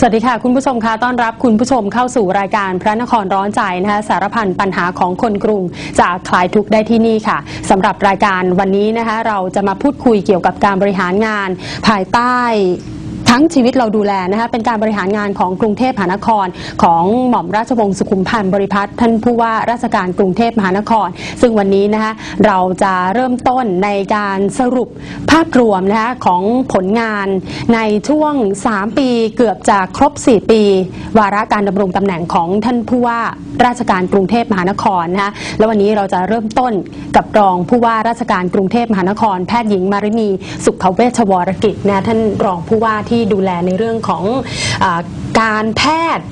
สวัสดีค่ะ คุณผู้ชมคะต้อนรับคุณผู้ชมเข้าสู่รายการพระนครร้อนใจนะคะสารพันปัญหาของคนกรุงจากคลายทุกข์ได้ที่นี่ค่ะสำหรับรายการวันนี้นะคะเราจะมาพูดคุยเกี่ยวกับการบริหารงาน ภายใต้ ทั้งชีวิตเราดูแลนะคะเป็นการบริหารงานของกรุงเทพมหานคร ของหม่อมราชวงศ์สุขุมพันธ์บริพัตรท่านผู้ว่าราชการกรุงเทพมหานคร ซึ่งวันนี้นะคะเราจะเริ่มต้นในการสรุปภาพรวมนะคะของผลงานในช่วง 3 ปีเกือบจะครบ 4 ปี วาระการดำรงตำแหน่งของท่านผู้ว่าราชการกรุงเทพมหานครนะคะแล้ววันนี้เราจะเริ่มต้นกับรองผู้ว่าราชการกรุงเทพมหานคร แพทย์หญิงมารินีสุขเวชวรกิจนะท่านรองผู้ว่าที่ดูแลในเรื่องของอาการแพทย์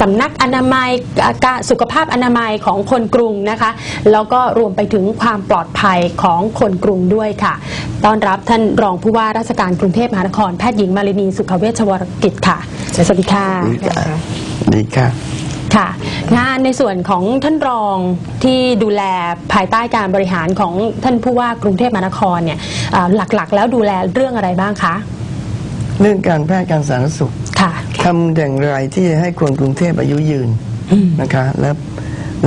สำนักอนามัยอ่าการสุขภาพอนามัยของคนกรุงนะคะ แล้วก็รวมไปถึงความปลอดภัยของคนกรุงด้วยค่ะ ต้อนรับท่านรองผู้ว่าราชการกรุงเทพมหานครแพทย์หญิงมารินีสุขเวชวรกิจค่ะ สวัสดีค่ะดีค่ะดีค่ะค่ะงานในส่วนของท่านรองที่ดูแลภายใต้การบริหารของท่านผู้ว่ากรุงเทพมหานครเนี่ยอ่าหลักๆ แล้วดูแลเรื่องอะไรบ้างคะ เรื่องการแพทย์การสาธารณสุขค่ะ ทำอย่างไรที่จะให้คนกรุงเทพอายุยืนนะคะ แล้ว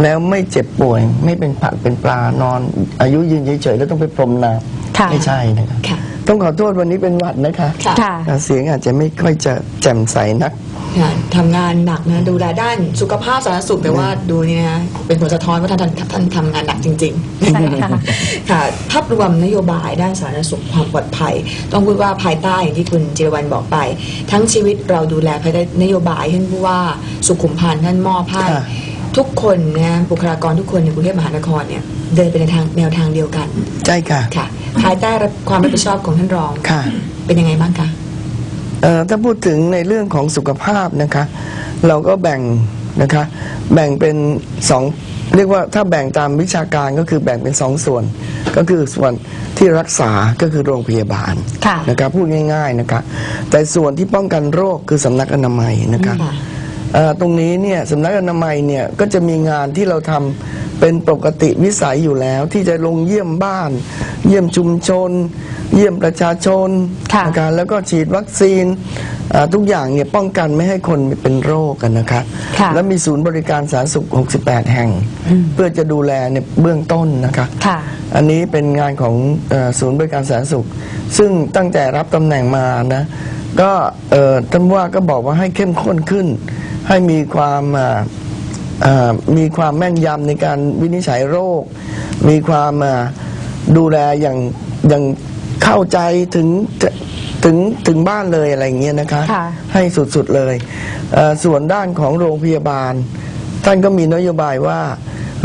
แล้วไม่เจ็บป่วยไม่เป็นผักเป็นปลานอน อายุยืนเฉยๆแล้วต้องไปพรมน้ค่ะำไม่ใช่นะคะค่ะต้องขอโทษวันนี้เป็นหวัดนะคะค่ะค่ะเสียงอาจจะไม่ค่อยจะแจ่มใสนัก ค่ะทำงานหนักนะดูแลด้านสุขภาพสาธารณสุขแต่ว่าดูนี่นะเป็นผลสะท้อนว่าท่านท่านท่านทำงานหนักจริงๆใช่ค่ะ ค่ะภาพรวมนโยบายด้านสาธารณสุขความปลอดภัย ต้องพูดว่าภายใต้อย่างที่คุณจิรวรรณบอกไป ทั้งชีวิตเราดูแลภายใต้นโยบายท่านผู้ว่าสุขุมพันธ์ท่านมอบให้ค่ะทุกคนนะบุคลากรทุกคนในกรุงเทพมหานครเนี่ยเดินไปในทางแนวทางเดียวกันใช่ค่ะ ค่ะ ภายใต้ความรับผิดชอบของท่านรองค่ะ เป็นยังไงบ้างคะเอ่อ ถ้าพูดถึงในเรื่องของสุขภาพนะคะ เราก็แบ่งนะคะ แบ่งเป็นสองเรียกว่าถ้าแบ่งตามวิชาการก็คือแบ่งเป็นสองส่วน ก็คือส่วนที่รักษาก็คือโรงพยาบาลค่ะนะครับพูดง่ายๆนะคะ แต่ส่วนที่ป้องกันโรคคือสำนักอนามัยนะคะค่ะเอ่อตรงนี้เนี่ยสำนักอนามัยเนี่ยก็จะมีงานที่เราทำ เป็นปกติวิสัยอยู่แล้ว ที่จะลงเยี่ยมบ้าน เยี่ยมชุมชน เยี่ยมประชาชนค่ะนะคะแล้วก็ฉีดวัคซีนอ่าทุกอย่างเนี่ยป้องกันไม่ให้คนเป็นโรคกันนะคะค่ะ แล้วมีศูนย์บริการสาธารณสุข 68 แห่ง เพื่อจะดูแลในเบื้องต้นนะคะ ค่ะ อันนี้เป็นงานของเออศูนย์บริการสาธารณสุข ซึ่งตั้งแต่รับตำแหน่งมานะก็เอ่อท่านผู้ว่าก็บอกว่าให้เข้มข้นขึ้น ให้มีความอ่าอ่า มีความแม่นยำในการวินิจฉัยโรค มีความอ่าดูแลอย่างอย่างเข้าใจถึงถึงถึงบ้านเลยอะไรอย่างเงี้ยนะคะค่ะให้สุดๆเลยเอ่อส่วนด้านของโรงพยาบาล ท่านก็มีนโยบายว่า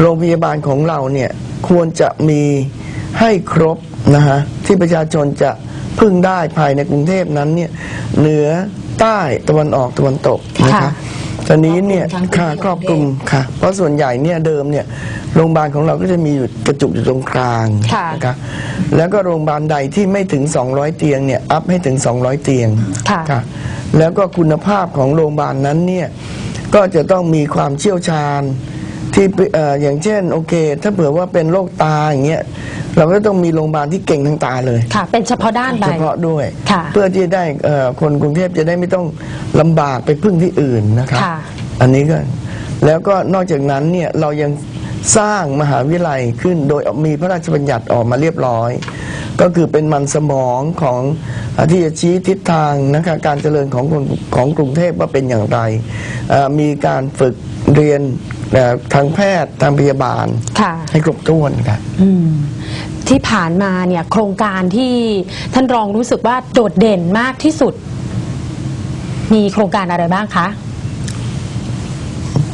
โรงพยาบาลของเราเนี่ยควรจะมีให้ครบนะฮะที่ประชาชนจะพึ่งได้ภายในกรุงเทพนั้นเนี่ยเหนือใต้ตะวันออกตะวันตกนะค่ะคะ ตอนนี้เนี่ยครอบคลุมทั้งค่ะพื้นที่ครอบคลุมค่ะ เพราะส่วนใหญ่เนี่ยเดิมเนี่ยโรงพยาบาลของเราก็จะมีอยู่กระจุกอยู่ตรงกลางค่ะนะคะแล้วก็โรงพยาบาลใดที่ไม่ถึง 200 เตียงเนี่ยอัพให้ถึง 200 เตียงค่ะค่ะแล้วก็คุณภาพของโรงพยาบาลนั้นเนี่ยก็จะต้องมีความเชี่ยวชาญที่เอ่ออย่างเช่นโอเค ถ้าเผื่อว่าเป็นโรคตาอย่างเงี้ย เราก็ต้องมีโรงพยาบาลที่เก่งทางตาเลยค่ะ เป็นเฉพาะด้านไป เฉพาะด้วย ค่ะเพื่อที่จะได้เอ่อคนกรุงเทพจะได้ไม่ต้องลำบากไปพึ่งที่อื่นนะครับ ค่ะ อันนี้ก็แล้วก็นอกจากนั้นเนี่ยเรายังสร้างมหาวิทยาลัยขึ้นโดยมีพระราชบัญญัติออกมาเรียบร้อย ก็คือเป็นมันสมองของอาที่จะชี้ทิศทางนะคะการเจริญของคนของกรุงเทพว่าเป็นอย่างไรเอ่อมีการฝึกเรียนเอ่อทางแพทย์ทางพยาบาลค่ะ ให้ครบถ้วนค่ะ อืม ที่ผ่านมาเนี่ยโครงการที่ท่านรองรู้สึกว่าโดดเด่นมากที่สุด มีโครงการอะไรบ้างคะ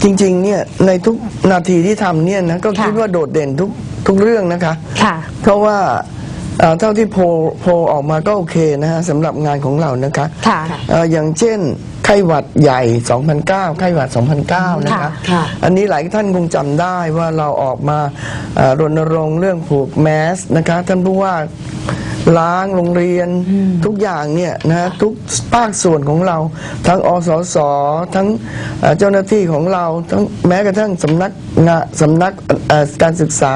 จริงๆ เนี่ยในทุกนาทีที่ทำเนี่ยนะก็ค่ะคิดว่าโดดเด่นทุกทุกเรื่องนะคะ ค่ะ เพราะว่าเอ่อเท่าที่โพลโพลออกมาก็โอเคนะฮะสำหรับงานของเรานะคะค่ะ เอ่ออย่างเช่นไข้หวัดใหญ่ 2009 ไข้หวัด 2009 นะคะค่ะค่ะ อันนี้หลายท่านคงจำได้ว่าเราออกมาเอ่อรณรงค์เรื่องผูกแมสนะคะ ท่านผู้ว่าล้างโรงเรียนทุกอย่างเนี่ยนะทุกภาคส่วนของเรา ทั้งอสสทั้งเอ่อเจ้าหน้าที่ของเราทั้งแม้กระทั่งสำนักงานสำนักเอ่อการศึกษา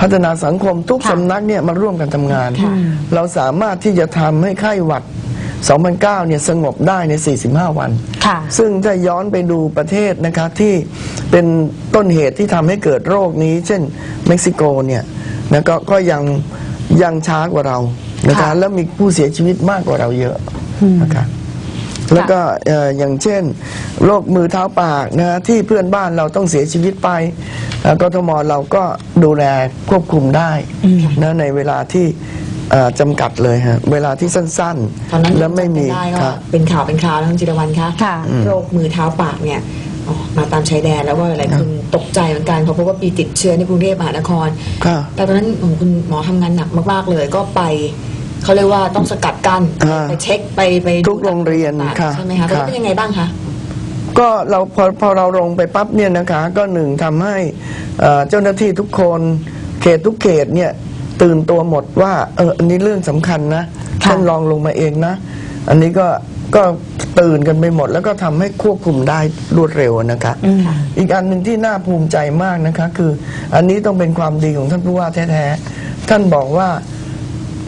พัฒนาสังคมทุกค่ะสำนักเนี่ยมาร่วมกันทำงานค่ะเราสามารถที่จะทำให้ไข้หวัด 2009เนี่ยสงบได้ใน 45 วัน ค่ะ ซึ่งถ้าย้อนไปดูประเทศนะคะที่เป็นต้นเหตุที่ทำให้เกิดโรคนี้ เช่นเม็กซิโกเนี่ยนะก็ก็ยังยังช้ากว่าเรานะคะค่ะ แล้วมีผู้เสียชีวิตมากกว่าเราเยอะนะคะแล้วก็เอ่ออย่างเช่นโรคมือเท้าปากนะที่เพื่อนบ้านเราต้องเสียชีวิตไปเอ่อกทมเราก็ดูแลควบคุมได้นะในเวลาที่ เอ่อจำกัดเลยฮะเวลาที่สั้นตอนนั้นๆ แล้วไม่มีจำกันได้คก็รับ เป็นข่าวเป็นข่าวนะคุณจิรวรรณคะค่ะ โรคมือเท้าปากเนี่ยอ๋อมาตามชายแดนแล้วก็หลายคนตกใจเหมือนกันเพราะพบว่าปีติดเชื้อในกรุงเทพมหานคร ค่ะ แต่ตอนนั้นโอ้โหคุณหมอทำงานหนักมากๆเลย ก็ไปเขาเรียกว่าต้องสกัดกั้นอ่าไปเช็คไปไปดูทุกโรงเรียนต่างๆค่ะใช่ไหมคะตอนนั้นค่ะเป็นยังไงบ้างคะ ก็เราพอพอเราลงไปปั๊บเนี่ยนะคะ ก็หนึ่งทำให้เอ่อเจ้าหน้าที่ทุกคนเขตทุกเขตเนี่ย ตื่นตัวหมดว่าเอออันนี้เรื่องสำคัญนะค่ะ ท่านลองลงมาเองนะ อันนี้ก็ก็ตื่นกันไปหมด แล้วก็ทำให้ควบคุมได้รวดเร็วนะคะอืมอีกอันหนึ่งที่น่าภูมิใจมากนะคะ คืออันนี้ต้องเป็นความดีของท่านผู้ว่าแท้ๆท่านบอกว่า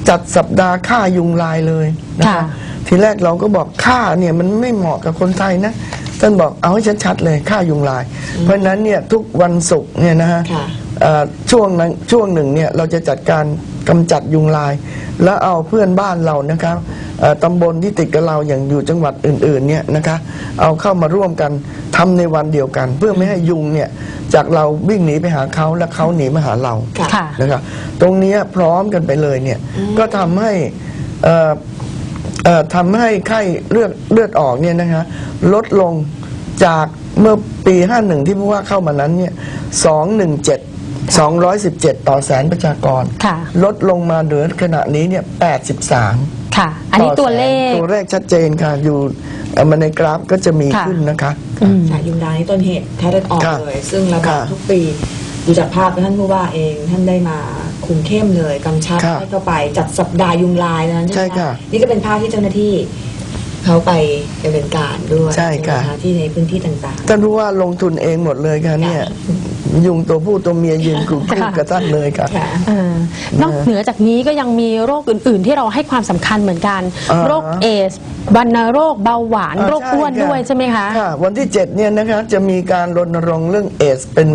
จัดสัปดาห์ฆ่ายุงลายเลยนะคะ ค่ะ ทีแรกเราก็บอกฆ่าเนี่ยมันไม่เหมาะกับคนไทยนะ ท่านบอกเอาให้ชัดๆเลยฆ่ายุงลาย เพราะฉะนั้นเนี่ยทุกวันศุกร์เนี่ยนะฮะ ค่ะเอ่อ ช่วงนั้นช่วงหนึ่งเนี่ยเราจะจัดการกำจัดยุงลาย แล้วเอาเพื่อนบ้านเรานะครับเอ่อตำบลที่ติดกับเราอย่างอยู่จังหวัดอื่นๆเนี่ยนะคะเอาเข้ามาร่วมกันทำในวันเดียวกัน เพื่อไม่ให้ยุงเนี่ยจากเราวิ่งหนีไปหาเขาและเขาหนีมาหาเราค่ะค่ะนะครับตรงเนี้ยพร้อมกันไปเลยเนี่ยก็ทำให้เอ่อเอ่อทำให้ไข้เลือดเลือดออกเนี่ยนะฮะลดลงจากเมื่อปี 51 ที่ผู้ว่าเข้ามานั้นเนี่ย217 217 ต่อแสนประชากร ค่ะ ลดลงมาเหลือขณะนี้เนี่ย 83ค่ะ อันนี้ตัวเลข ตัวเลขชัดเจนค่ะ อยู่เอ่อมาในกราฟก็จะมีค่ะ ขึ้นนะคะ อืมค่ะยุงลายนี่ต้นเหตุแท้เลือดออกค่ะเลย ซึ่งระบาดค่ะทุกปีดูจากภาพท่านผู้ว่าเองท่านได้มาคุมเข้มเลยกำชับค่ะให้เข้าไปจัดสัปดาห์ยุงลายนั้นใช่ใช่ไหมค่ะนี่ก็เป็นภาพที่เจ้าหน้าที่เขาไปดำเนินการด้วยใช่ค่ะ ไหมที่ในพื้นที่ต่าง ท่านผู้ว่าลงทุนเองหมดเลยค่ะเนี่ย ยุงตัวผู้ตัวเมียยืนคู่คู่ค่ะกับท่านเลยค่ะๆค่ะเออนอกเหนือจากนี้ก็ยังมีโรคอื่น ๆ ที่เราให้ความสำคัญเหมือนกัน อ่า โรคเอสวัณโรคเบาหวานอ่าโรคอ้วนใช่ค่ะด้วยใช่ไหมคะ ค่ะ วันที่ 7 เนี่ยนะคะ จะมีการรณรงค์เรื่องเอสเป็น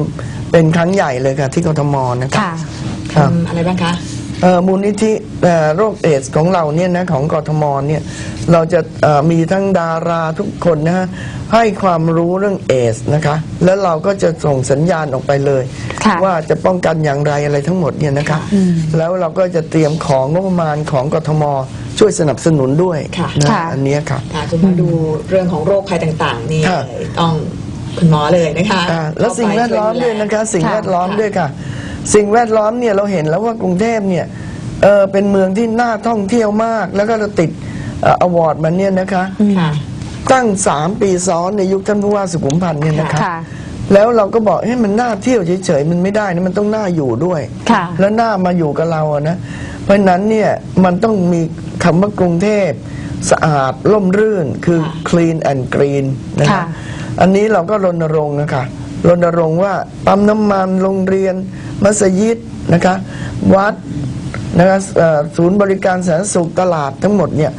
เป็นครั้งใหญ่เลยค่ะ ที่กทมนะคะค่ะครับทำอะไรบ้างคะ เอ่อมูลนิธิเอ่อโรคเอสของเราเนี่ยนะของกทมเนี่ยเราจะเอ่อมีทั้งดาราทุกคนนะฮะให้ความรู้เรื่องเอสนะคะ แล้วเราก็จะส่งสัญญาณออกไปเลย ค่ะว่าจะป้องกันอย่างไรอะไรทั้งหมดเนี่ยนะคะ แล้วเราก็จะเตรียมของงบประมาณของกทม ช่วยสนับสนุนด้วยค่ะนะค่ะ อันเนี้ยค่ะ ค่ะจะมาดูเรื่องของโรคภัยต่างๆ นี่ค่ะ เลยต้องคุณหมอเลยนะคะอ่าแล้วสิ่งแวดล้อมด้วยนะคะ สิ่งค่ะแวดล้อมด้วยค่ะ สิ่งแวดล้อมเนี่ยเราเห็นแล้วว่ากรุงเทพเนี่ยเออเป็นเมืองที่น่าท่องเที่ยวมาก แล้วก็เราติดอวอร์ดมันเนี่ยนะคะ ค่ะ ตั้งสามปีซ้อนในยุคท่านผู้ว่าสุขุมพันธ์เนี่ยนะคะ ค่ะ แล้วเราก็บอกให้ยมันน่าเที่ยวเฉยๆมันไม่ได้นะมันต้องน่าอยู่ด้วย ค่ะ แล้วน่ามาอยู่กับเราอะนะ เพราะฉะนั้นเนี่ยมันต้องมีคำว่ากรุงเทพสะอาดร่มรื่นคือค่ะ clean and green นะค่ะคะอันนี้เราก็รณรงค์นะคะ รณรงค์ว่าปั๊มน้ำมันโรงเรียน มัสยิดนะคะวัดนะคะเอ่อศูนย์บริการสาธารณสุขตลาดทั้งหมดเนี่ย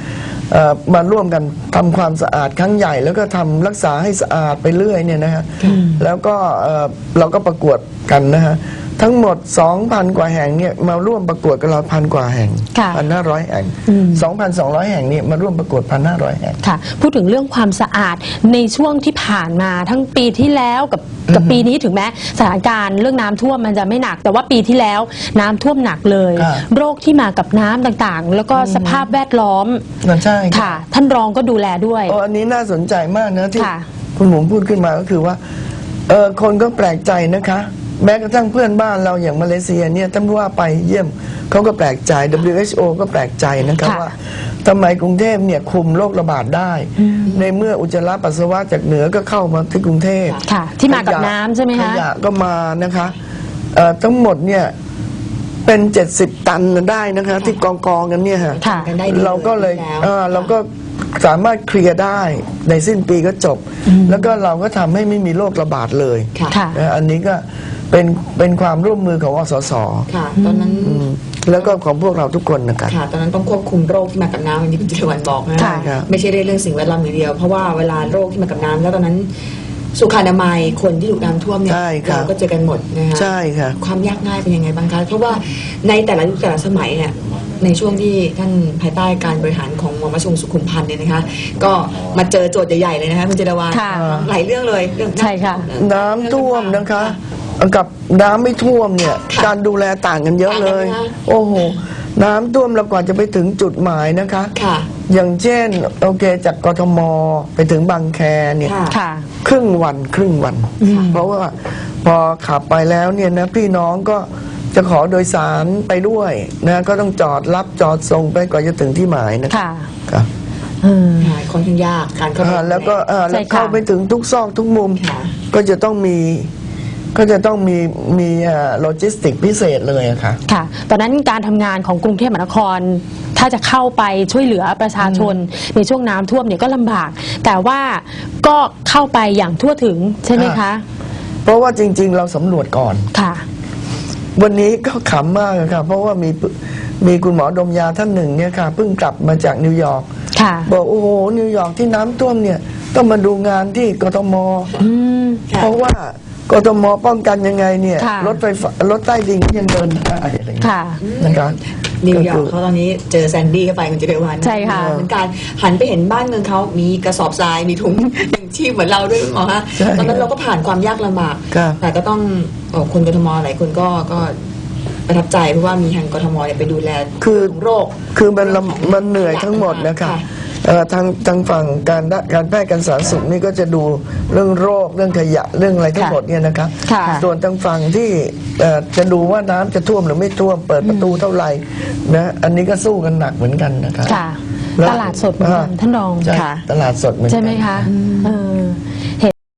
เอ่อมาร่วมกันทำความสะอาดครั้งใหญ่ แล้วก็ทำรักษาให้สะอาดไปเรื่อยเนี่ยนะฮะแล้วก็เอ่อเราก็ประกวดกันนะฮะ ทั้งหมด 2,000 กว่าแห่งเนี่ยมาร่วมประกวดกับเราพันกว่าแห่งค่ะพันห้าร้อยแห่งอืม2,200 แห่งเนี่ยมาร่วมประกวดพันห้าร้อยแห่ง ค่ะ พูดถึงเรื่องความสะอาดในช่วงที่ผ่านมาทั้งปีที่แล้วกับกับปีนี้ถึงแม้สถานการณ์เรื่องน้ำท่วมมันจะไม่หนัก แต่ว่าปีที่แล้วน้ำท่วมหนักเลย ครับโรคที่มากับน้ำต่างๆ แล้วก็สภาพแวดล้อมนั่นใช่ค่ะ ท่านรองก็ดูแลด้วย โอ้อันนี้น่าสนใจมากนะที่ค่ะ คุณหมูพูดขึ้นมาก็คือว่าเออคนก็แปลกใจนะคะ แม้กระทั่งเพื่อนบ้านเราอย่างมาเลเซียเนี่ยท่านผู้ว่าไปเยี่ยมเขาก็แปลกใจ WHO ก็แปลกใจนะคะค่ะ ว่าทำไมกรุงเทพเนี่ยคุมโรคระบาดได้ ในเมื่ออุจจาระปัสสาวะจากเหนือก็เข้ามาที่กรุงเทพค่ะที่มากับน้ำใช่ไหมขคะยะก็มานะคะเอ่อทั้งหมดเนี่ยเป็น 70 ตันได้นะคะ ที่กองกองๆกันเนี่ยฮะ ค่ะ กันได้ดีเราก็เลยแล้วเอ่อเราก็สามารถเคลียร์ได้ในสิ้นปีก็จบ แล้วก็เราก็ทำให้ไม่มีโรคระบาดเลยค่ะ ค่ะ นะอันนี้ก็ เป็นเป็นความร่วมมือของอสสค่ะ ตอนนั้นอืมแล้วก็ของพวกเราทุกคนนะครับ ค่ะ ตอนนั้นต้องควบคุมโรคที่มากับน้ำอย่างที่คุณจิรวันบอกนะใช่ครับ ไม่ใช่เรื่องสิ่งแวดล้อมอย่างเดียว เพราะว่าเวลาโรคที่มากับน้ำแล้วตอนนั้น สุขอนามัยคนที่ถูกน้ำท่วมเนี่ยใช่ครับ เราก็เจอกันหมดนะคะ ใช่ค่ะ ความยากง่ายเป็นยังไงบ้างคะ เพราะว่าในแต่ละยุคแต่ละสมัยเนี่ย ในช่วงที่ท่านภายใต้การบริหารของหมอมาชงสุขุมพันธ์เนี่ยนะคะ ก็มาเจอโจทย์ใหญ่ๆเลยนะคะคุณเจรวานค่ะหลายเรื่องเลยเรื่องใช่ค่ะ น้ำท่วมนะคะ กับน้ำไม่ท่วมเนี่ยค่ะการดูแลต่างกันเยอะเลย ต่างกันไหมคะ โอ้โห น้ำท่วมแล้วกว่าจะไปถึงจุดหมายนะคะ ค่ะ อย่างเช่น โอเคจากกทมไปถึงบางแคเนี่ยค่ะ ค่ะ ครึ่งวันครึ่งวันค่ะเพราะว่าพอขับไปแล้วเนี่ยนะพี่น้องก็จะขอโดยสารไปด้วยนะก็ต้องจอดรับจอดส่งไปกว่าจะถึงที่หมายนะค่ะครับอืม ค่ะค่อนข้างยากการเข้าไป อ่าแล้วก็อ่าใช่แล้วค่ะ เข้าไปถึงทุกซอกทุกมุม ค่ะ ก็จะต้องมี ก็จะต้องมีมีโลจิสติกพิเศษเลยอะค่ะ ค่ะ ตอนนั้นการทำงานของกรุงเทพมหานคร ถ้าจะเข้าไปช่วยเหลือประชาชนในช่วงน้ำท่วมเนี่ยก็ลำบาก แต่ว่าก็เข้าไปอย่างทั่วถึงใช่ไหมคะ เพราะว่าจริง ๆ เราสำรวจก่อน ค่ะ วันนี้ก็ขำมากอะค่ะเพราะว่ามีมีคุณหมอดมยาท่านหนึ่งเนี่ยค่ะเพิ่งกลับมาจากนิวยอร์กค่ะ บอกโอ้โหนิวยอร์กที่น้ำท่วมเนี่ย ต้องมาดูงานที่กทม อืม ค่ะ เพราะว่า กทมป้องกันยังไงเนี่ยค่ะ รถไฟฟ้ารถใต้ดินก็ยังเดินได้อะไรอย่างเงี้ยค่ะ นะครับนิวยอร์กก็เขาตอนนี้เจอแซนดี้เข้าไปคุณจิรวันใช่ค่ะ เหมือนกันหันไปเห็นบ้านเมืองเขามีกระสอบทรายมีถุงอย่างชีพเหมือนเราด้วยคุณหมอฮะใช่ตอนนั้นเราก็ผ่านความยากลำบาก ครับ แต่ก็ต้องเอ่อคนกทมหลายคนก็ก็ประทับใจเพราะว่ามีทางกทมเนี่ยไปดูแลคือโรค คือมันลำมันเหนื่อยทั้งหมดนะคะ ค่ะเอ่อ ทางทางฝั่งการด้านการแพทย์การสาธารณสุขนี่ก็จะดูเรื่องโรคเรื่องขยะเรื่องอะไรทั้งหมดเนี่ยนะคะค่ะส่วนทางฝั่งที่เอ่อจะดูว่าน้ำจะท่วมหรือไม่ท่วมเปิดประตูเท่าไหร่นะอันนี้ก็สู้กันหนักเหมือนกันนะคะค่ะแล้วตลาดสดเหมือนกันท่านรองใช่ค่ะ ตลาดสดเหมือนกันใช่ไหมคะเออ